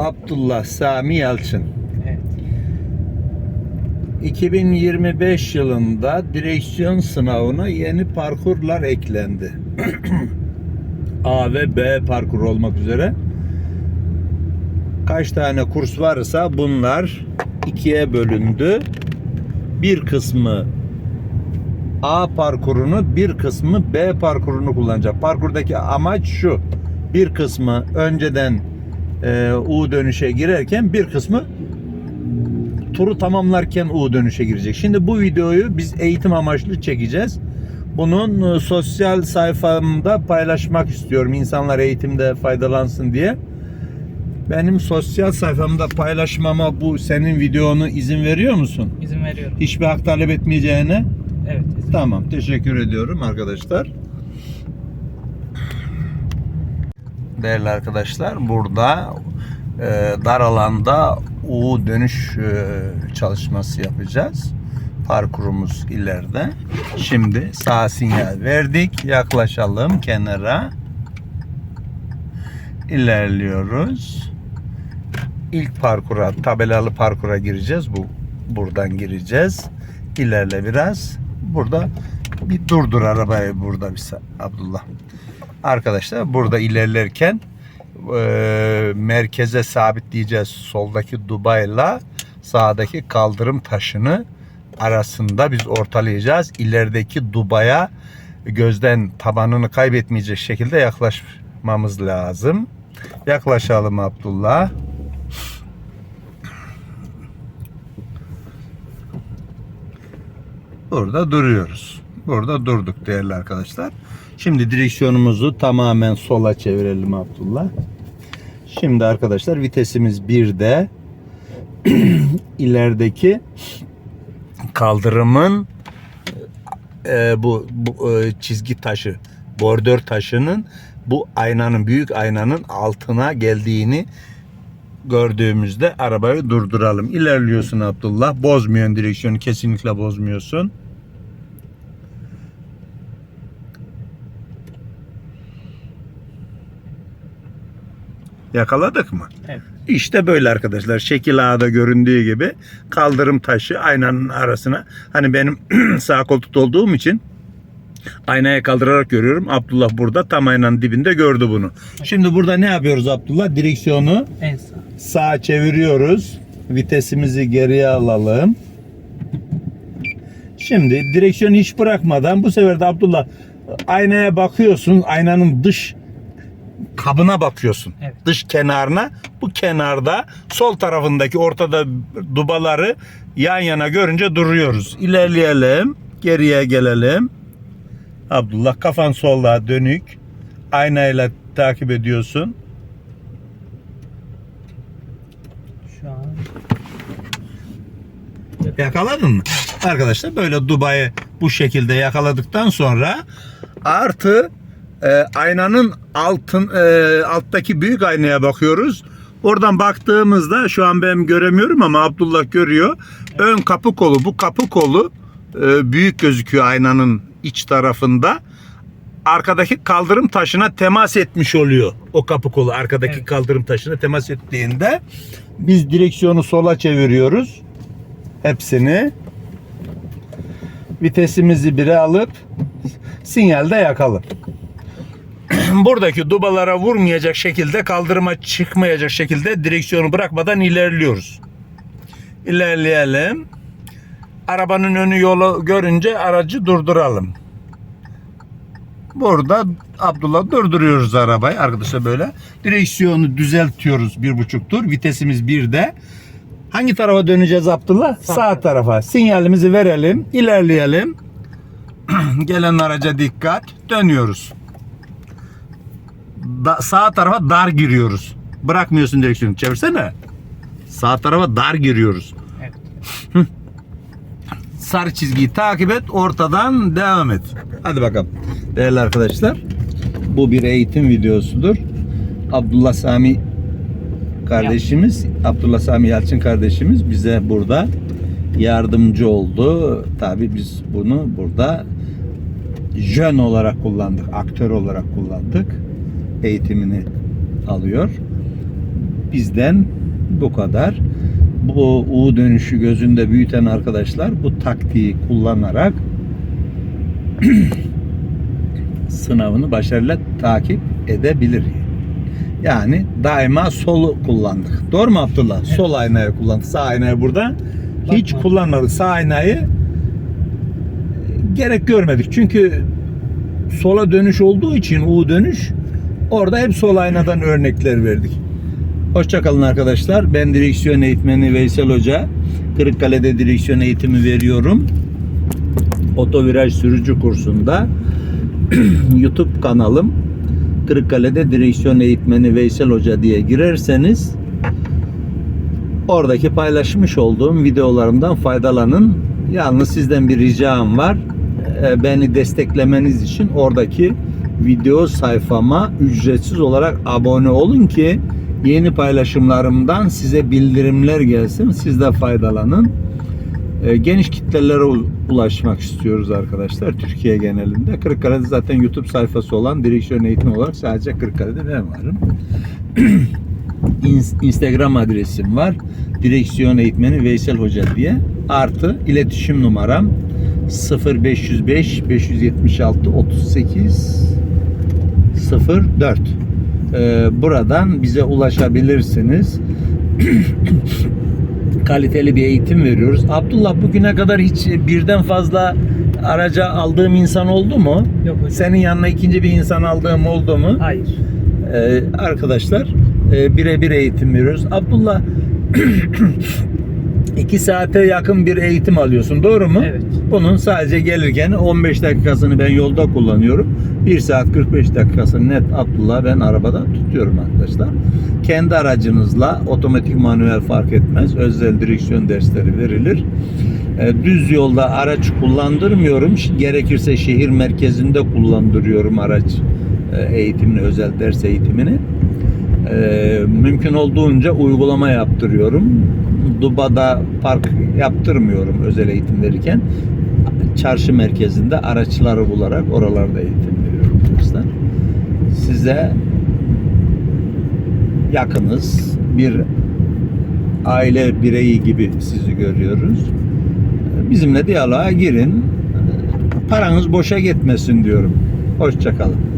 Abdullah Sami Yalçın. Evet. 2025 yılında direksiyon sınavına yeni parkurlar eklendi. A ve B parkur olmak üzere. Kaç tane kurs varsa bunlar ikiye bölündü. Bir kısmı A parkurunu, bir kısmı B parkurunu kullanacak. Parkurdaki amaç şu. Bir kısmı önceden e, U dönüşe girerken bir kısmı turu tamamlarken U dönüşe girecek. Şimdi bu videoyu biz eğitim amaçlı çekeceğiz. Bunun e, sosyal sayfamda paylaşmak istiyorum. İnsanlar eğitimde faydalansın diye. Benim sosyal sayfamda paylaşmama bu senin videonu izin veriyor musun? İzin veriyorum. Hiçbir hak talep etmeyeceğine. Evet. izin Tamam, teşekkür ediyorum arkadaşlar. Değerli arkadaşlar, burada e, dar alanda U dönüş e, çalışması yapacağız. Parkurumuz ileride. Şimdi sağ sinyal verdik. Yaklaşalım kenara. İlerliyoruz. İlk parkura, tabelalı parkura gireceğiz. Bu buradan gireceğiz. İlerle biraz. Burada bir durdur arabayı burada bir Abdullah. Arkadaşlar burada ilerlerken e, merkeze sabitleyeceğiz soldaki Dubai'la sağdaki kaldırım taşını arasında biz ortalayacağız. İlerideki Dubai'ye gözden tabanını kaybetmeyecek şekilde yaklaşmamız lazım. Yaklaşalım Abdullah. Burada duruyoruz. Burada durduk değerli arkadaşlar. Şimdi direksiyonumuzu tamamen sola çevirelim Abdullah. Şimdi arkadaşlar vitesimiz 1'de ilerideki kaldırımın e, bu, bu e, çizgi taşı, bordör taşının bu aynanın büyük aynanın altına geldiğini gördüğümüzde arabayı durduralım. İlerliyorsun Abdullah. Bozmuyorsun direksiyonu. Kesinlikle bozmuyorsun. Yakaladık mı? Evet. İşte böyle arkadaşlar. Şekil A'da göründüğü gibi kaldırım taşı aynanın arasına. Hani benim sağ koltukta olduğum için aynaya kaldırarak görüyorum. Abdullah burada tam aynanın dibinde gördü bunu. Şimdi burada ne yapıyoruz Abdullah? Direksiyonu En sağ. sağa çeviriyoruz. Vitesimizi geriye alalım. Şimdi direksiyonu hiç bırakmadan bu sefer de Abdullah aynaya bakıyorsun. Aynanın dış kabına bakıyorsun. Evet. Dış kenarına. Bu kenarda sol tarafındaki ortada dubaları yan yana görünce duruyoruz. İlerleyelim. Geriye gelelim. Abdullah kafan solda dönük. Aynayla takip ediyorsun. Şu an. Yakaladın mı? Arkadaşlar böyle Dubai'yi bu şekilde yakaladıktan sonra artı e, aynanın altın e, alttaki büyük aynaya bakıyoruz. Oradan baktığımızda şu an ben göremiyorum ama Abdullah görüyor. Ön kapı kolu bu kapı kolu e, büyük gözüküyor aynanın iç tarafında. Arkadaki kaldırım taşına temas etmiş oluyor. O kapı kolu arkadaki Evet. kaldırım taşına temas ettiğinde biz direksiyonu sola çeviriyoruz. Hepsini vitesimizi bire alıp sinyalde yakalım. Buradaki dubalara vurmayacak şekilde kaldırıma çıkmayacak şekilde direksiyonu bırakmadan ilerliyoruz. İlerleyelim. Arabanın önü yolu görünce aracı durduralım. Burada Abdullah durduruyoruz arabayı arkadaşlar böyle. Direksiyonu düzeltiyoruz bir buçuk tur. Vitesimiz birde. Hangi tarafa döneceğiz Abdullah? Sağ, tarafa. Sinyalimizi verelim. ilerleyelim. Gelen araca dikkat. Dönüyoruz. Da- sağ tarafa dar giriyoruz. Bırakmıyorsun direksiyonu. Çevirsene. Sağ tarafa dar giriyoruz. Evet. Sarı çizgiyi takip et. Ortadan devam et. Hadi bakalım. Değerli arkadaşlar. Bu bir eğitim videosudur. Abdullah Sami kardeşimiz, Abdullah Sami Yalçın kardeşimiz bize burada yardımcı oldu. Tabi biz bunu burada jön olarak kullandık, aktör olarak kullandık. Eğitimini alıyor. bizden bu kadar. Bu U dönüşü gözünde büyüten arkadaşlar bu taktiği kullanarak sınavını başarıyla takip edebilir. Yani daima solu kullandık. Doğru mu Abdullah? Sol aynayı kullandık. Sağ aynayı burada hiç Bakma. kullanmadık. Sağ aynayı e, gerek görmedik. Çünkü sola dönüş olduğu için U dönüş orada hep sol aynadan örnekler verdik. Hoşçakalın arkadaşlar. Ben direksiyon eğitmeni Veysel Hoca. Kırıkkale'de direksiyon eğitimi veriyorum. Otoviraj sürücü kursunda YouTube kanalım Kırıkkale'de direksiyon eğitmeni Veysel Hoca diye girerseniz oradaki paylaşmış olduğum videolarımdan faydalanın. Yalnız sizden bir ricam var. Ee, Beni desteklemeniz için oradaki video sayfama ücretsiz olarak abone olun ki yeni paylaşımlarımdan size bildirimler gelsin. Siz de faydalanın. Ee, Geniş kitlelere ulaşmak istiyoruz arkadaşlar Türkiye genelinde. Kırıkkale'de zaten YouTube sayfası olan direksiyon eğitimi olarak sadece Kırıkkale'de ben varım. İns- Instagram adresim var. Direksiyon eğitmeni Veysel Hoca diye. Artı iletişim numaram 0505 576 38 04. Ee, buradan bize ulaşabilirsiniz. Kaliteli bir eğitim veriyoruz. Abdullah bugüne kadar hiç birden fazla araca aldığım insan oldu mu? Yok hocam. Senin yanına ikinci bir insan aldığım oldu mu? Hayır. Ee, arkadaşlar e, birebir eğitim veriyoruz. Abdullah iki saate yakın bir eğitim alıyorsun doğru mu? Evet. Bunun sadece gelirken 15 dakikasını ben yolda kullanıyorum. 1 saat 45 dakikasını net Abdullah ben arabada tutuyorum arkadaşlar. Kendi aracınızla otomatik manuel fark etmez. Özel direksiyon dersleri verilir. E, Düz yolda araç kullandırmıyorum. Gerekirse şehir merkezinde kullandırıyorum araç e, eğitimini, özel ders eğitimini. E, mümkün olduğunca uygulama yaptırıyorum. Duba'da park yaptırmıyorum özel eğitim verirken. Çarşı merkezinde araçları bularak oralarda eğitim veriyorum arkadaşlar. Size yakınız. Bir aile bireyi gibi sizi görüyoruz. Bizimle diyaloğa girin. Paranız boşa gitmesin diyorum. Hoşçakalın.